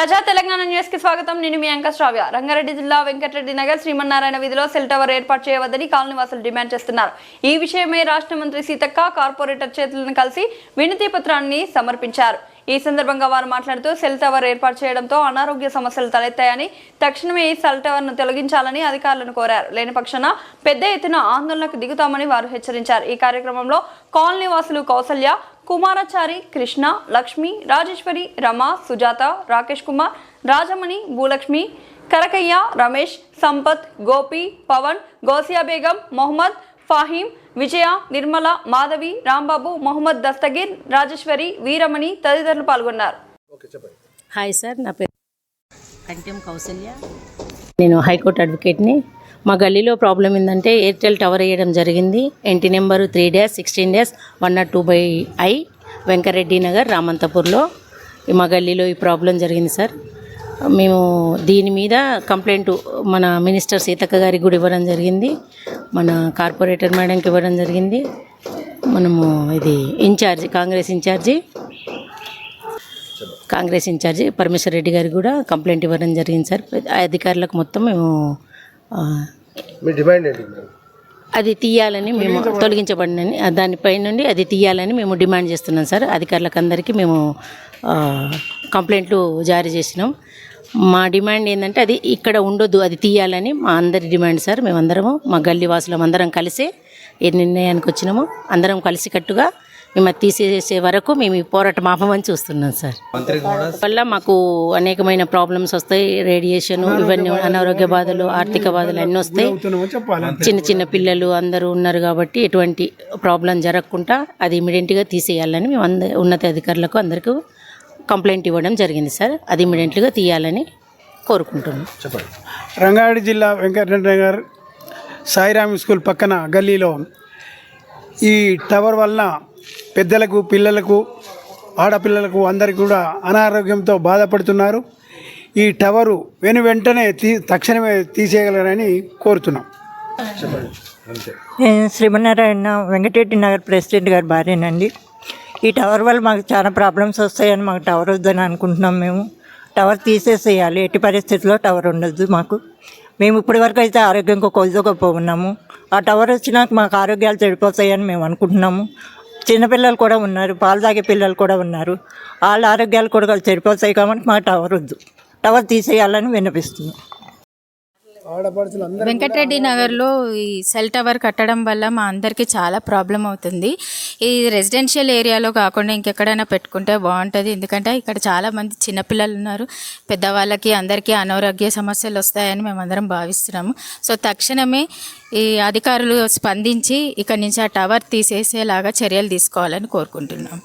ప్రజా తెలంగాణ న్యూస్కి స్వాగతం. నేను మీ అంక శ్రావ్య. రంగారెడ్డి జిల్లా వెంకటరెడ్డి నగర్ శ్రీమన్నారాయణ వీధిలో సెల్ టవర్ ఏర్పాటు చేయవద్దని కాలనీవాసులు డిమాండ్ చేస్తున్నారు. ఈ విషయమై రాష్ట్ర మంత్రి సీతక్క కార్పొరేటర్ చేతులను కలిసి వినతి పత్రాన్ని సమర్పించారు. ఈ సందర్భంగా వారు మాట్లాడుతూ సెల్ టవర్ ఏర్పాటు చేయడంతో అనారోగ్య సమస్యలు తలెత్తాయని తక్షణమే ఈ సెల్ టవర్ను తొలగించాలని అధికారులను కోరారు. లేని పక్షాన పెద్ద ఎత్తున ఆందోళనకు దిగుతామని వారు హెచ్చరించారు. ఈ కార్యక్రమంలో కాలనీ వాసులు కౌసల్య కుమారాచారి కృష్ణ లక్ష్మి రాజేశ్వరి రమ సుజాత రాకేష్ కుమార్ రాజమణి భూలక్ష్మి కరకయ్య రమేష్ సంపత్ గోపి పవన్ గోసియా బేగం మొహమ్మద్ ఫాహీం విజయ నిర్మల మాధవి రాంబాబు మొహమ్మద్ దస్తగీర్ రాజేశ్వరి వీరమణి తదితరులు పాల్గొన్నారు. హాయ్ సార్ నా పేరు కంటెం కౌసల్య నేను హైకోర్టు అడ్వకేట్ని. మా గల్లీలో ప్రాబ్లం ఏంటంటే ఎయిర్టెల్ టవర్ వేయడం జరిగింది. ఇంటి number three dash sixteen dash one not two by I Venkareddy Nagar రామంతపూర్లో. ఈ మా గల్లీలో ఈ ప్రాబ్లం జరిగింది సార్. మేము దీని మీద కంప్లైంట్ మన మినిస్టర్ సీతక్క గారికి కూడా ఇవ్వడం జరిగింది. మన కార్పొరేటర్ మేడంకి ఇవ్వడం జరిగింది. మనము ఇది incharge Congress incharge Congress incharge Parameshwar Reddy గారికి కూడా కంప్లైంట్ ఇవ్వడం జరిగింది సార్. అధికారులకు మొత్తం మేము మీ డిమాండ్ ఏంటి? అది తీయాలని మేము తొలగించబడినని దానిపై నుండి అది తీయాలని మేము డిమాండ్ చేస్తున్నాం సార్. అధికారులకు అందరికీ మేము కంప్లైంట్లు జారీ చేసినాం. మా డిమాండ్ ఏంటంటే అది ఇక్కడ ఉండొద్దు అది తీయాలని మా అందరి డిమాండ్ సార్. మేమందరము మా గల్లీ వాసులం అందరం కలిసే ఏ నిర్ణయానికి వచ్చినామో అందరం కలిసికట్టుగా మేము తీసేసే వరకు మేము ఈ పోరాటం ఆపమని చూస్తున్నాం సార్. వల్ల మాకు అనేకమైన ప్రాబ్లమ్స్ వస్తాయి రేడియేషన్ ఇవన్నీ అనారోగ్య బాధలు ఆర్థిక బాధలు అన్నీ వస్తాయి. చిన్న చిన్న పిల్లలు అందరూ ఉన్నారు కాబట్టి ఎటువంటి ప్రాబ్లం జరగకుండా అది ఇమీడియట్గా తీసేయాలని మేము అంద ఉన్నత అధికారులకు అందరికీ కంప్లైంట్ ఇవ్వడం జరిగింది సార్. అది ఇమీడియట్గా తీయాలని కోరుకుంటున్నాం. రంగారెడ్డి జిల్లా వెంకటరెడ్డి నగర్ సాయిరామ్ స్కూల్ పక్కన గల్లీలో ఈ టవర్ వలన పెద్దలకు పిల్లలకు ఆడపిల్లలకు అందరికీ కూడా అనారోగ్యంతో బాధపడుతున్నారు. ఈ టవరు వెను వెంటనే తీ తక్షణమే తీసేయగలరని కోరుతున్నాం. నేను శ్రీమన్నారాయణ వెంకటరెడ్డి నగర్ ప్రెసిడెంట్ గారి భార్యనండి. ఈ టవర్ వల్ల మాకు చాలా ప్రాబ్లమ్స్ వస్తాయని మాకు టవర్ వద్దని అనుకుంటున్నాం మేము. టవర్ తీసేసేయాలి. ఎట్టి పరిస్థితుల్లో టవర్ ఉండదు మాకు. మేము ఇప్పటి వరకు అయితే కొద్దిగా ఉన్నాము ఆ టవర్ వచ్చినాక మాకు ఆరోగ్యాలు చెడిపోతాయని మేము అనుకుంటున్నాము. చిన్నపిల్లలు కూడా ఉన్నారు పాలు తాగే పిల్లలు కూడా ఉన్నారు. వాళ్ళ ఆరోగ్యాలు కూడా చెడిపోతాయి కాబట్టి మాకు టవర్ వద్దు. టవర్ తీసేయాలని అందరూ వెంకటరెడ్డి నగర్లో ఈ సెల్ టవర్ కట్టడం వల్ల మా అందరికీ చాలా ప్రాబ్లం అవుతుంది. ఈ రెసిడెన్షియల్ ఏరియాలో కాకుండా ఇంకెక్కడైనా పెట్టుకుంటే బాగుంటుంది. ఎందుకంటే ఇక్కడ చాలామంది చిన్నపిల్లలు ఉన్నారు. పెద్దవాళ్ళకి అందరికీ అనారోగ్య సమస్యలు వస్తాయని మేమందరం భావిస్తున్నాము. సో తక్షణమే ఈ అధికారులు స్పందించి ఇక్కడి నుంచి ఆ టవర్ తీసేసేలాగా చర్యలు తీసుకోవాలని కోరుకుంటున్నాం